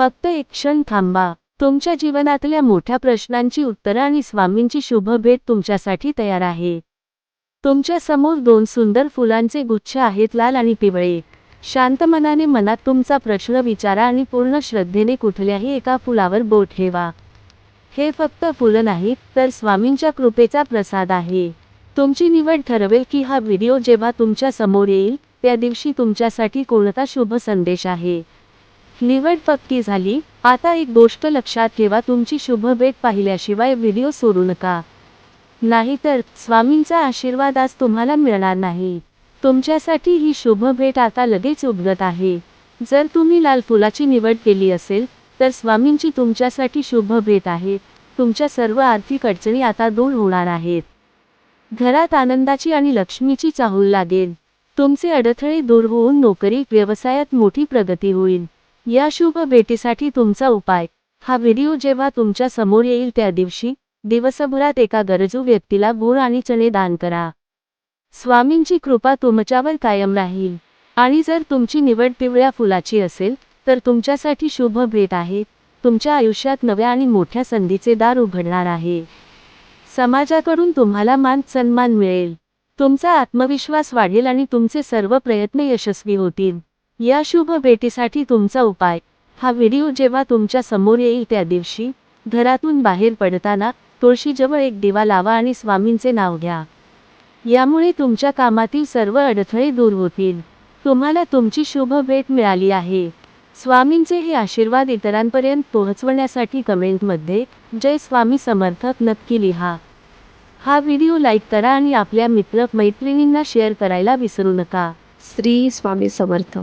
फक्त एक क्षण थांबा. तुमच्या जीवनातल्या मोठ्या प्रश्नांची उत्तरं आणि स्वामींची शुभ भेट तुमच्यासाठी तयार आहे. तुमच्यासमोर दोन सुंदर फुलांचे गुच्छ आहेत लाल आणि पिवळे. शांत मनाने मनात तुमचा प्रश्न विचारा आणि पूर्ण श्रद्धेने कुठल्याही एका फुलावर बोट ठेवा. हे फक्त फुलं नाहीत तर स्वामींच्या कृपेचा प्रसाद आहे. तुमची निवड ठरवेल की हा व्हिडिओ जेव्हा तुमच्यासमोर येईल त्या दिवशी तुमच्यासाठी कोणता शुभ संदेश आहे. निवड पक्की झाली. आता एक गोष्ट लक्षात ठेवा तुमची शुभ भेट पाहिल्याशिवाय व्हिडिओ सोडू नका. नाहीतर स्वामींचा आशीर्वाद आज तुम्हाला मिळणार नाही. तुमच्यासाठी ही शुभ भेट आता लगेच उपगत आहे. जर तुम्ही लाल फुलाची निवड केली असेल तर स्वामींची तुमच्यासाठी शुभ भेट आहे. तुमच्या सर्व आर्थिक अडचणी आता दूर होणार आहेत. घरात आनंदाची आणि लक्ष्मीची चाहूल लागेल. तुमचे अडथळे दूर होऊन नोकरी व्यवसायात मोठी प्रगती होईल. या शुभ भेटीसाठी तुमचा उपाय. हा व्हिडिओ जेव्हा तुमच्यासमोर येईल त्या दिवशी दिवसभरात एका गरजू व्यक्तीला गुळ आणि चणे दान करा. स्वामींची कृपा तुमच्यावर कायम राहील. आणि जर तुमची निवड पिवळ्या फुलाची असेल तर तुमच्यासाठी शुभ भेट आहे. तुमच्या आयुष्यात नव्या आणि मोठ्या संधीचे दार उघडणार आहे. समाजाकडून तुम्हाला मान सन्मान मिळेल. तुमचा आत्मविश्वास वाढेल आणि तुमचे सर्व प्रयत्न यशस्वी होतील. या शुभ भेटीसाठी तुमचा उपाय. हा व्हिडिओ जेव्हा तुमच्यासमोर येईल त्या दिवशी घरातून बाहेर पडताना तुळशीजवळ एक दिवा लावा आणि स्वामींचे नाव घ्या. यामुळे तुमच्या कामातील सर्व अडथळे दूर होतील. तुम्हाला तुमची शुभ भेट मिळाली आहे. स्वामींचे हे आशीर्वाद इतरांपर्यंत पोहोचवण्यासाठी कमेंटमध्ये जय स्वामी समर्थक नक्की लिहा. हा व्हिडिओ लाईक करा आणि आपल्या मित्र मैत्रिणींना शेअर करायला विसरू नका. श्री स्वामी समर्थ.